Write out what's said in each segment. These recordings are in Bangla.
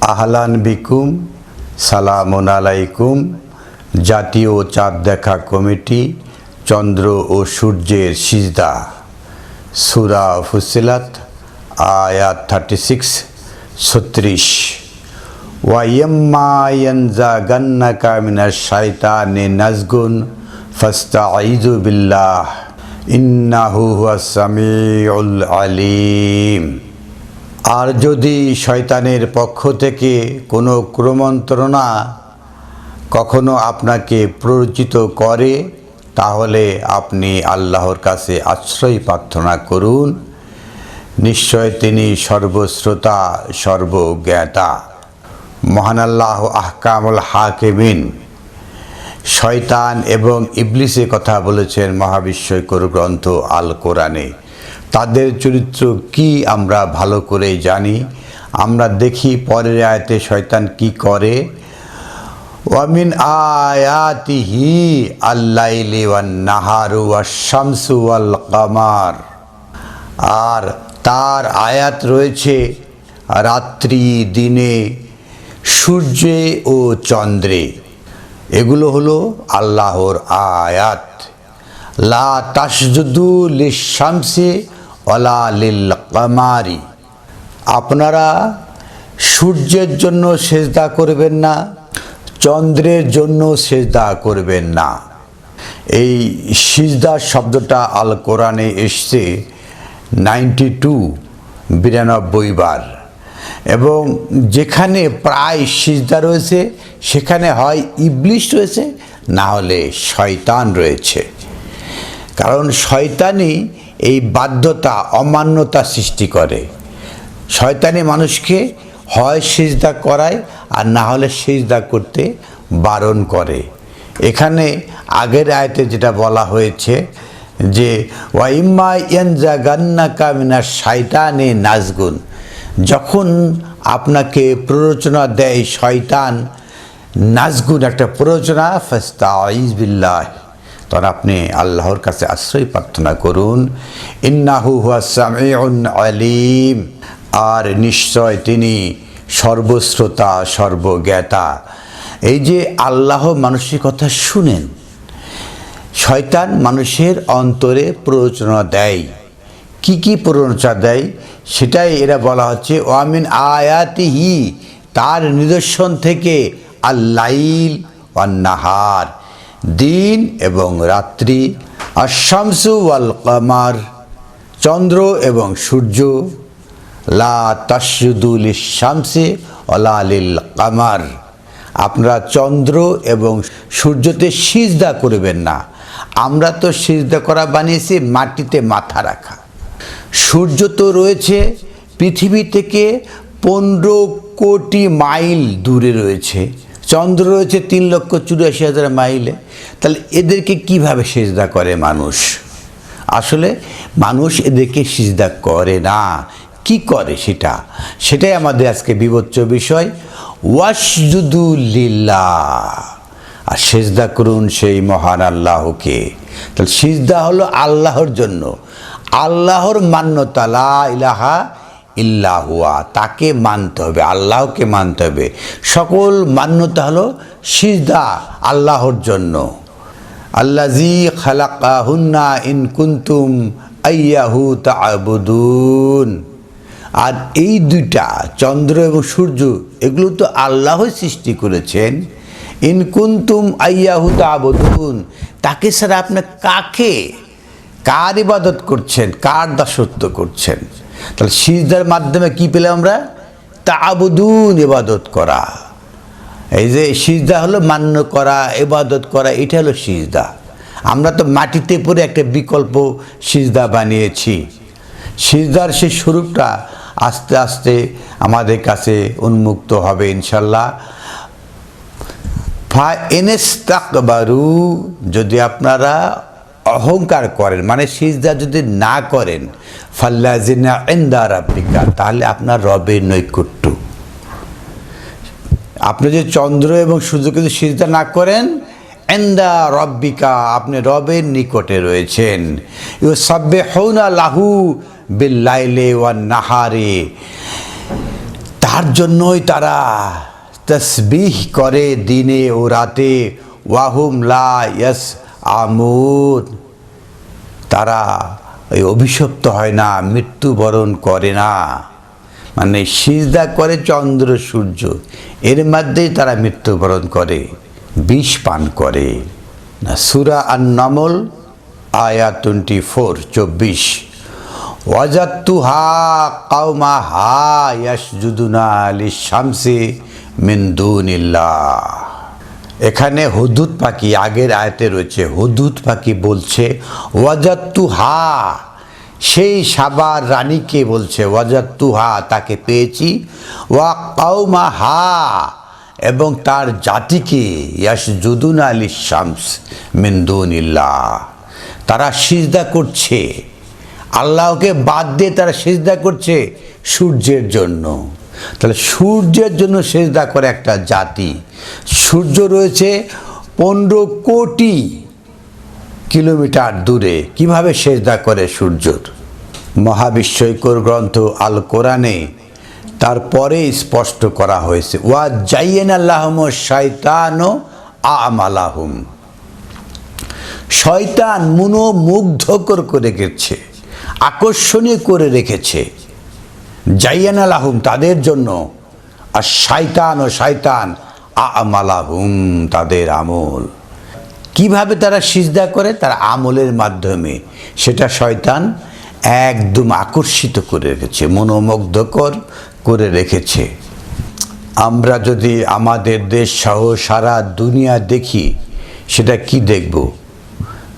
আহলান বিকুম, সালামুন আলাইকুম। জাতীয় চাঁদ দেখা কমিটি, চন্দ্র ও সূর্যের সিজদা। সুরা ফুসিলাত, আয়াত থার্টি সিক্স ছত্রিশ ওয়াইম্মায়নজা গান্নাকা মিনার শাইতানে নাজগুন ফাস্তা আইজু বিল্লাহ। ইন্নাহু হুয়াস সামিউল আলিম। আর যদি শয়তানের পক্ষ থেকে কোনো ক্রমন্ত্রণা কখনো আপনাকে প্ররোচিত করে, তাহলে আপনি আল্লাহর কাছে আশ্রয় প্রার্থনা করুন। নিশ্চয় তিনি সর্বশ্রোতা, সর্বজ্ঞাতা। মহান আল্লাহ আহকামুল হাকেমিন। শয়তান এবং ইবলিসের কথা বলেছেন মহাবিশ্বকর গ্রন্থ আল কোরআনে। তাদের চরিত্র কি আমরা ভালো করে জানি। আমরা দেখি পরের আয়তে শয়তান কি করে। ওয়ামিন আয়াতিহি আল্লাইলি ওয়ান নাহারু শামসু ওয়াল কামার আর তার আয়াত রয়েছে, রাত্রি, দিনে, সূর্যে ও চন্দ্রে। এগুলো হলো আল্লাহর আয়াত। লা তাসজুদু লিশামসি ওয়ালা লিল কামারি। আপনারা সূর্যের জন্য সেজদা করবেন না, চন্দ্রের জন্য সেজদা করবেন না। এই সিজদা শব্দটা আল কোরআনে এসছে নাইনটি টু, বিরানব্বই বার। এবং যেখানে প্রায় সিজদা রয়েছে, সেখানে হয় ইবলিশ রয়েছে, না হলে শয়তান রয়েছে। কারণ শয়তানই এই বাধ্যতা, অমান্যতা সৃষ্টি করে। শয়তানি মানুষকে হয় সিজদা করায় আর না হলে সিজদা করতে বারণ করে। এখানে আগের আয়তে যেটা বলা হয়েছে যে ওয়াইম্মা ইয়ানজা গান্না কামিনা শয়তানে নাজগুন। যখন আপনাকে প্ররোচনা দেয় শয়তান, নাজগুন একটা প্ররোচনা ফাস্তা বিল্লাহ। তখন আপনি আল্লাহর কাছে আশ্রয় প্রার্থনা করুন। ইন্নাহু হুয়াসামিউন আলিম। আর নিশ্চয় তিনি সর্বশ্রোতা, সর্বজ্ঞাতা। এই যে আল্লাহ মানুষের কথা শুনেন, শয়তান মানুষের অন্তরে প্ররোচনা দেয়। কি কি প্ররোচনা দেয়? সেটাই এরা বলা হচ্ছে, ওয়ামিন আয়াতিহি, তার নিদর্শন থেকে আল্লাইল নাহার দিন এবং রাত্রি আশামসু ওয়াল কামার, চন্দ্র এবং সূর্য, লা তাসুদুল শামসে অলালিল কামার। আপনারা চন্দ্র এবং সূর্যতে সিজদা করবেন না। আমরা তো সিজদা করা বানিয়েছি, মাটিতে মাথা রাখা। সূর্য তো রয়েছে, পৃথিবী থেকে পনেরো কোটি মাইল দূরে রয়েছে। চন্দ্র রয়েছে তিন লক্ষ চুরাশি হাজার মাইলে। তাহলে এদেরকে কীভাবে সেজদা করে মানুষ? আসলে মানুষ এদেরকে সিজদা করে না। কি করে সেটা? সেটাই আমাদের আজকে বিবেচ্য বিষয়। ওয়াসজুদুল্লিল্লাহ আর সেজদা করুন সেই মহান আল্লাহকে। তাহলে সিজদা হলো আল্লাহর জন্য। আল্লাহর মান্যতা, লা ইলাহা ইল্লাহুয়া তাকে মানতে হবে, আল্লাহকে মানতে হবে। সকল মান্যতা হলো সিজদা, আল্লাহর জন্য। আল্লাজি খালাকাহুন্না ইন কুন্তুম আইয়াহু তাবুদুন আর এই দুইটা, চন্দ্র এবং সূর্য, এগুলো তো আল্লাহ সৃষ্টি করেছেন। ইনকুন্তুম আইয়াহু তাবুদুন তাকে ছাড়া আপনি কাকে, কার ইবাদত করছেন, কার দাসত্ব করছেন? তাহলে সিজদার মাধ্যমে কি পেলাম আমরা? তাবুদুন ইবাদত করা। এই যে সিজদা হলো মান্য করা, ইবাদত করা, এটা হলো সিজদা। আমরা তো মাটিতে পড়ে একটা বিকল্প সিজদা বানিয়েছি। সিজদার সেই স্বরূপটা আস্তে আস্তে আমাদের কাছে উন্মুক্ত হবে ইনশাল্লাহ। ফা এনেস্তাকবারু যদি আপনারা অহংকার করেন মানে সিজদা যদি না করেন ফাল্লাজিনা এন্দা রাব্বিকা, তাহলে আপনার রবের নৈকট্য। আপনি যে চন্দ্র এবং সূর্যকে যদি সিজদা না করেন এন্দা রব্বিকা, আপনি রবের নিকটে রয়েছেন। ইউ সাব্বে হৌনা লাহু বিল্লাইলে ওয়ান নাহারে তার জন্যই তারা তসবিহ করে দিনে ও রাতে। ওয়াহুম লা ইয়াস আমুদ। তারা ওই অভিশপ্ত হয় না, মৃত্যুবরণ করে না। মানে সিজদা করে চন্দ্র, সূর্য। এর মধ্যেই তারা মৃত্যুবরণ করে, বিষ পান করে। না, সুরা আর নমল আয়া টোয়েন্টি ফোর চব্বিশ। ওয়াজাত্তু হা কাউমা হা ইয়াসজুদুনা আলি শামসি মিন্দুনিল্লাহ এখানে হুদুদ পাখি, আগের আয়তে রয়েছে, হুদুদ পাখি বলছে, ওয়াজাত্তু হা। সেই সাবার রানীকে বলছে, ওয়াজাত্তু হা, তাকে পেয়েছি। ওয়া কাউমা হা। এবং তার জাতিকে ইয়াস জুদুন আলী শামস মিন্দুনিল্লাহ তারা সিজদা করছে। আল্লাহকে বাদ দিয়ে তারা সিজদা করছে সূর্যের জন্য। তাহলে সূর্যের জন্য সেজদা করে একটা জাতি। সূর্য রয়েছে পনেরো কোটি কিলোমিটার দূরে। কীভাবে সেজদা করে সূর্যর? মহাবিশ্বকর গ্রন্থ আল কোরআনে তারপরে স্পষ্ট করা হয়েছে। ওয়া জাইয়েন আল্লাহম শয়তান আমালাহুম। শয়তান মুনো মনোমুগ্ধকর করে রেখেছে, আকর্ষণীয় করে রেখেছে। জাইয়ান আলাহুম তাদের জন্য। আর শয়তান ও শয়তান আমালাহুম, তাদের আমল। কীভাবে তারা সিজদা করে? তার আমলের মাধ্যমে। সেটা শয়তান একদম আকর্ষিত করে রেখেছে, মনোমুগ্ধকর করে রেখেছে। আমরা যদি আমাদের দেশ সহ সারা দুনিয়া দেখি, সেটা কি দেখব?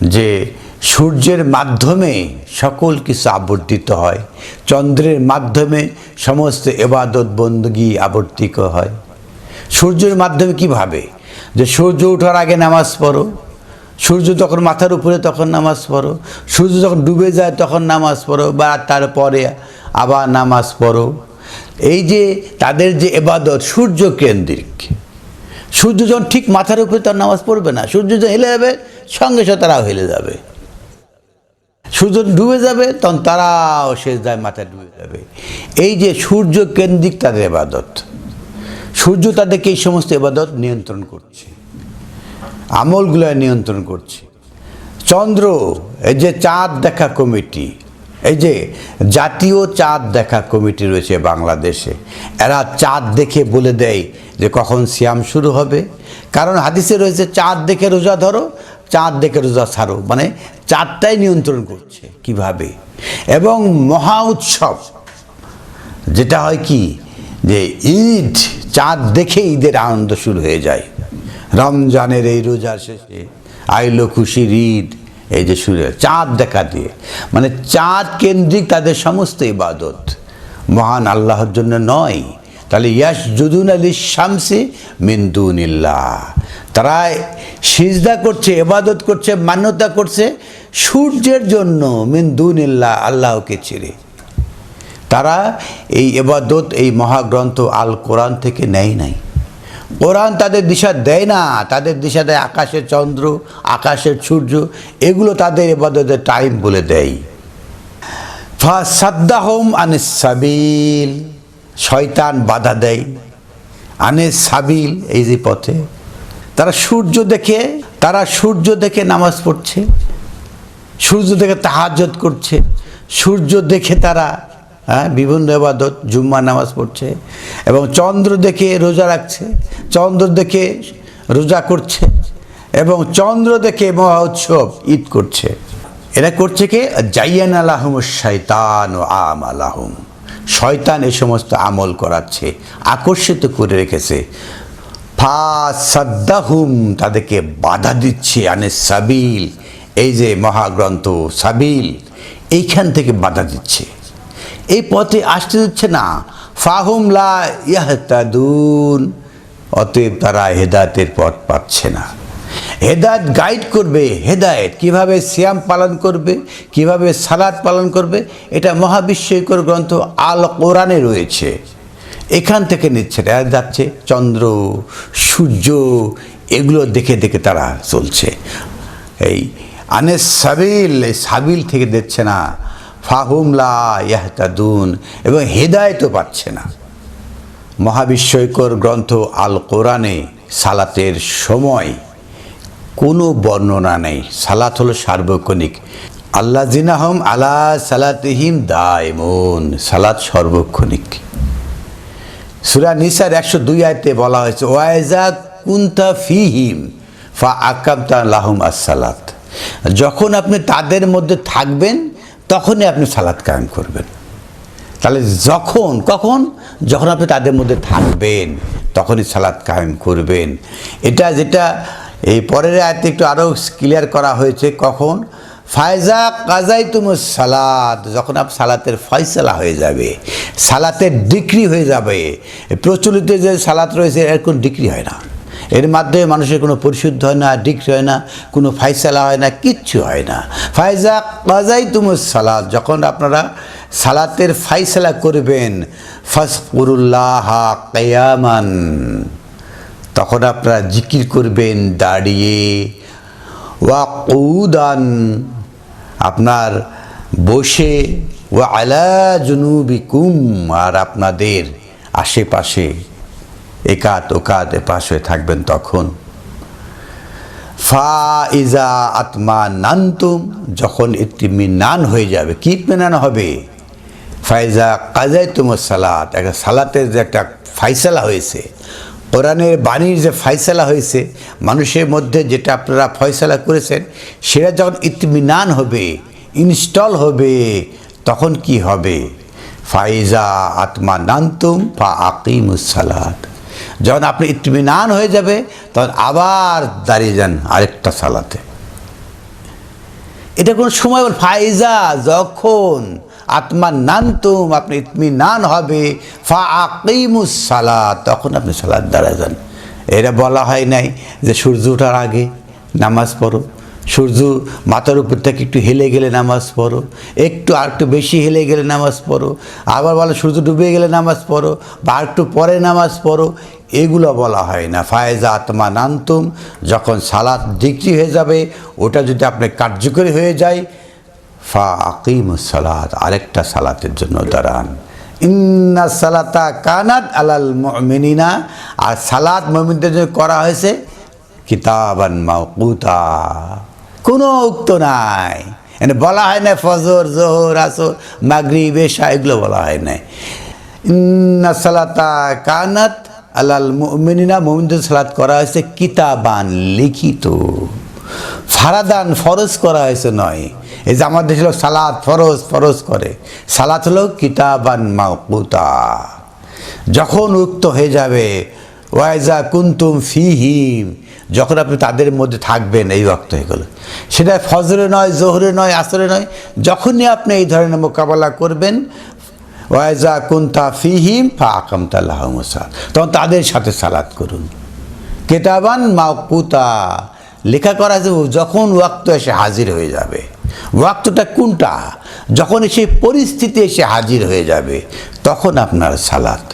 যে সূর্যের মাধ্যমে সকল কিছু আবর্তিত হয়। চন্দ্রের মাধ্যমে সমস্ত এবাদত বন্দগি আবর্তিত হয়। সূর্যের মাধ্যমে কীভাবে যে সূর্য ওঠার আগে নামাজ পড়ো। সূর্য যখন মাথার উপরে তখন নামাজ পড়ো। সূর্য যখন ডুবে যায় তখন নামাজ পড়ো বা তারপরে আবার নামাজ পড়ো। এই যে তাদের যে এবাদত সূর্য কেন্দ্রিক। সূর্য যখন ঠিক মাথার উপরে তার নামাজ পড়বে না। সূর্য যখন হেলে যাবে, সঙ্গে সঙ্গে তারাও হেলে যাবে। সূর্য ডুবে যাবে, তখন তারাও দায় মাথায় ডুবে যাবে। এই যে সূর্য কেন্দ্রিক তাদের এবাদত। সূর্য তাদেরকে এই সমস্ত এবাদত নিয়ন্ত্রণ করছে। আমলগুলো নিয়ন্ত্রণ করছে। চন্দ্র, এই যে চাঁদ দেখা কমিটি, এই যে জাতীয় চাঁদ দেখা কমিটি রয়েছে বাংলাদেশে, এরা চাঁদ দেখে বলে দেয় যে কখন সিয়াম শুরু হবে। কারণ হাদিসে রয়েছে, চাঁদ দেখে রোজা ধরো চাঁদ দেখে রোজা ছাড়ো। মানে চাঁদটাই নিয়ন্ত্রণ করছে কীভাবে? এবং মহা উৎসব, যেটা হয় কি? যে ঈদ, চাঁদ দেখে ঈদের আনন্দ শুরু হয়ে যায়। রমজানের এই রোজার শেষে আইলো খুশির ঈদ, এই যে শুরু চাঁদ দেখা দিয়ে। মানে চাঁদ কেন্দ্রিক তাদের সমস্ত ইবাদত। মহান আল্লাহর জন্য নয়। তাহলে ইয়াস জুদুন আলী শামসি মিন্দুনিল্লাহ তারা সিজদা করছে এবাদত করছে, মান্যতা করছে, সূর্যের জন্য মিন মিন্দুনিল্লাহ আল্লাহকে ছেড়ে তারা এই এবাদত এই মহাগ্রন্থ আল কোরআন থেকে নেয় নাই। কোরআন তাদের দিশা দেয় না, তাদের দিশা দেয় আকাশের চন্দ্র, আকাশের সূর্য, এগুলো তাদের এবাদতের টাইম বলে দেয়। ফা সাদ্দাহম আনে সাবিল, শয়তান বাধা দেয়। আনে সাবিল এই যে পথে তারা সূর্য দেখে, তারা সূর্য দেখে নামাজ পড়ছে, সূর্য দেখে তাহাজত করছে, সূর্য দেখে তারা হ্যাঁ বিভিন্ন এবাদত জুম্মা নামাজ পড়ছে এবং চন্দ্র দেখে রোজা রাখছে, চন্দ্র দেখে রোজা করছে এবং চন্দ্র দেখে মহা উৎসব ঈদ করছে। এরা করছে কে? জাইয়ান আলাহম শয়তান ও আম আলাহম শয়তান এ সমস্ত আমল করাচ্ছে, আকর্ষিত করে রেখেছে। ফা সাদ্দাহুম তাদেরকে বাধা দিচ্ছে, আনে সাবিল। এই যে মহাগ্রন্থ সাবিল, এইখান থেকে বাধা দিচ্ছে। এই পথে আসতে দিচ্ছে না। ফাহুম লা ইয়াহতাদুন, অতএব তারা হেদায়তের পথ পাচ্ছে না। হেদায়ত গাইড করবে, হেদায়েত। কীভাবে সিয়াম পালন করবে, কীভাবে সালাদ পালন করবে, এটা মহাবিশ্বকর গ্রন্থ আল কোরআনে রয়েছে। এখান থেকে নিচ্ছে এরা যাচ্ছে চন্দ্র, সূর্য, এগুলো দেখে দেখে তারা চলছে। এই আনে সাবিল সাবিল থেকে দিচ্ছে না। ফাহুমলা ইয়াহতাদুন, এবং হেদায়তও পাচ্ছে না। মহাবিস্ময়কর গ্রন্থ আল কোরআনে সালাতের সময় কোনো বর্ণনা নেই। সালাত হলো সার্বক্ষণিক। আল্লাহ জিনাহম আলা সালাতিহিম দায়মন, সালাত সর্বক্ষণিক। সুরা নিসার একশো দুই আয়তে বলা হয়েছে ওয়াইজা কুন্তা ফিহিম ফা আকামতা লাহুম আসসালাত। যখন আপনি তাদের মধ্যে থাকবেন, তখনই আপনি সালাত কায়েম করবেন। তাহলে যখন, কখন? যখন আপনি তাদের মধ্যে থাকবেন, তখনই সালাত কায়েম করবেন। এটা যেটা এই পরের আয়তে একটু আরও ক্লিয়ার করা হয়েছে, কখন? ফায়জা কাজাই তুমুর সালাদ যখন আপ সালাতের ফয়সালা হয়ে যাবে, সালাতের ডিক্রি হয়ে যাবে, প্রচলিত যে সালাত রয়েছে, এর কোনো ডিক্রি হয় না। এর মাধ্যমে মানুষের কোনো পরিশুদ্ধ হয় না ডিক্রি হয় না, কোনো ফাইসালা হয় না, কিচ্ছু হয় না। ফায়জা কাজাই তুমুর সালাদ যখন আপনারা সালাতের ফাইসালা করবেন ফসকুরুল্লাহ কেয়ামান, তখন আপনারা জিকির করবেন, দাঁড়িয়ে ওয়া কৌদান আপনার বসে ও আলা জুনুবিকুম, আর আপনাদের আশেপাশে একাত ওকাত এপাশ হয়ে থাকবেন তখন। ফা ইজা আত্মা নান্তুম যখন একটি নান হয়ে যাবে, কি মেনানো হবে? ফাইজা কাজাই তুমর সালাত, একটা সালাতের যে একটা ফাইসালা হয়েছে কোরআনের বাণীর যে ফাইসালা হয়েছে, মানুষের মধ্যে যেটা আপনারা ফয়সালা করেছেন, সেটা যখন ইতমিনান হবে, ইনস্টল হবে, তখন কি হবে? ফাইজা আত্মা নান্তুম ফা আকিমুসালাত যখন আপনি ইতমিনান হয়ে যাবে, তখন আবার দাঁড়িয়ে যান আরেকটা সালাতে। এটা কোনো সময় ফাইজা যখন আত্মা নান্তুম আপনি ইতমিনান হবে। ফা আকিমুস সালাত তখন আপনি সালাদ দাঁড়া যান। এটা বলা হয় নাই যে সূর্য ওঠার আগে নামাজ পড়ো। সূর্য মাথার উপর থেকে একটু হেলে গেলে নামাজ পড়ো। একটু আর একটু বেশি হেলে গেলে নামাজ পড়ো। আবার বলো সূর্য ডুবে গেলে নামাজ পড়ো বা একটু পরে নামাজ পড়ো। এগুলো বলা হয় না। ফায়েজা আত্মা নান্তুম যখন সালাদ ডিগ্রি হয়ে যাবে, ওটা যদি আপনি কার্যকরী হয়ে যায় ফা আকিম সালাত, আরেকটা সালাতের জন্য দাঁড়ান। ইন্না সালাতা কানাত আলাল মিনিনা আর সালাত মমিনদের জন্য করা হয়েছে কিতাবান মাউকুতা কোনো উক্ত নাই। এনে বলা হয় না ফজর, জোহর, আসর মাগরি বেশা এগুলো বলা হয় না ইন্না সালাতা কানাত আলাল মিনিনা মোমিনদের সালাত করা হয়েছে কিতাবান লিখিত। ফারাদান ফরজ করা হয়েছে নয়। এই যে আমাদের দেশে সালাদ, ফরজ ফরজ করে। সালাত হলো কিতাবান মাকুতা যখন উক্ত হয়ে যাবে, ওয়াইজা কুন্তুম ফিহিম, যখন আপনি তাদের মধ্যে থাকবেন এই রক্ত হয়ে গেল। সেটা ফজরে নয়, জোহরে নয়, আসরে নয়, যখনই আপনি এই ধরনের মোকাবেলা করবেন, ওয়াইজা কুন্তা ফিহিম ফা আকাম তাল্লাহমসা তখন তাদের সাথে সালাত করুন। কেতাবান মাকুতা লেখা করা যখন ওয়াক্ত এসে হাজির হয়ে যাবে। ওয়াক্তটা কোনটা? যখন সেই পরিস্থিতি এসে হাজির হয়ে যাবে, তখন আপনার সালাত।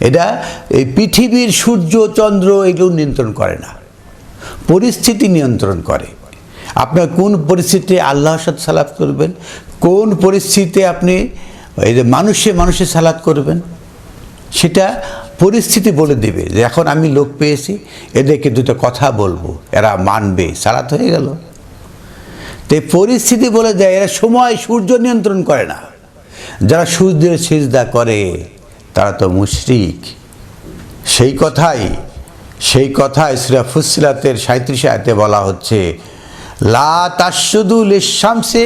এটা এই পৃথিবীর সূর্য, চন্দ্র এগুলো নিয়ন্ত্রণ করে না। পরিস্থিতি নিয়ন্ত্রণ করে। আপনার কোন পরিস্থিতিতে আল্লাহর সাথে সালাত করবেন? কোন পরিস্থিতিতে আপনি এই যে মানুষে মানুষে সালাত করবেন? সেটা পরিস্থিতি বলে দেবে যে, এখন আমি লোক পেয়েছি, এদেরকে দুটো কথা বলব। এরা মানবে। সালাত হয়ে গেল। তো পরিস্থিতি বলে দেয়, এরা সময় সূর্য নিয়ন্ত্রণ করে না। যারা সূর্যের সিজদা করে, তারা তো মুশরিক। সেই কথাই, সেই কথায় শ্রী ফুসিলাতের সাঁত্রিশ আয়তে বলা হচ্ছে, লা তাসুদুল ইসামসে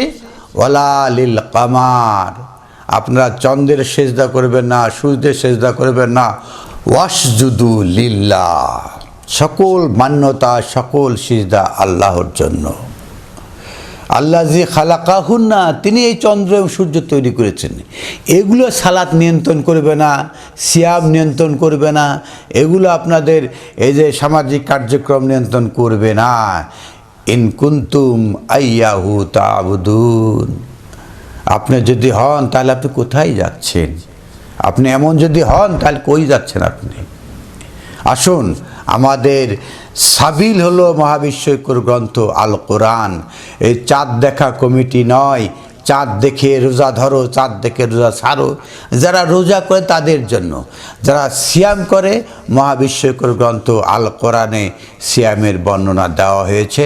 ওলা লিল কামার আপনারা চন্দ্রের সেজদা করবেন না, সূর্যের সেজদা করবেন না। ওয়াসজুদু লিল্লা সকল মান্যতা, সকল সিজদা আল্লাহর জন্য। আল্লাহ যে খালাকাহুন না তিনি এই চন্দ্র এবং সূর্য তৈরি করেছেন। এগুলো সালাত নিয়ন্ত্রণ করবে না, সিয়াম নিয়ন্ত্রণ করবে না, এগুলো আপনাদের এই যে সামাজিক কার্যক্রম নিয়ন্ত্রণ করবে না। ইনকুন্তুম আইয়াহু তাবুদুন। আপনি যদি হন, তাহলে আপনি কোথায় যাচ্ছেন? আপনি এমন যদি হন, তাহলে কই যাচ্ছেন আপনি? আসুন আমাদের সাবিল হলো মহাবিশ্বকর গ্রন্থ আল কোরআন এই চাঁদ দেখা কমিটি নয়, চাঁদ দেখে রোজা ধরো, চাঁদ দেখে রোজা ছাড়ো যারা রোজা করে তাদের জন্য। যারা সিয়াম করে মহাবিশ্বকর গ্রন্থ আল কোরআনে সিয়ামের বর্ণনা দেওয়া হয়েছে।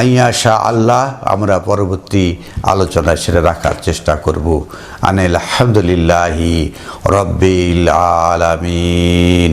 আইয়া শাহ আল্লাহ, আমরা পরবর্তী আলোচনা সেটা রাখার চেষ্টা করব। আনিল আলহামদুলিল্লাহি রব্বিল আলামিন।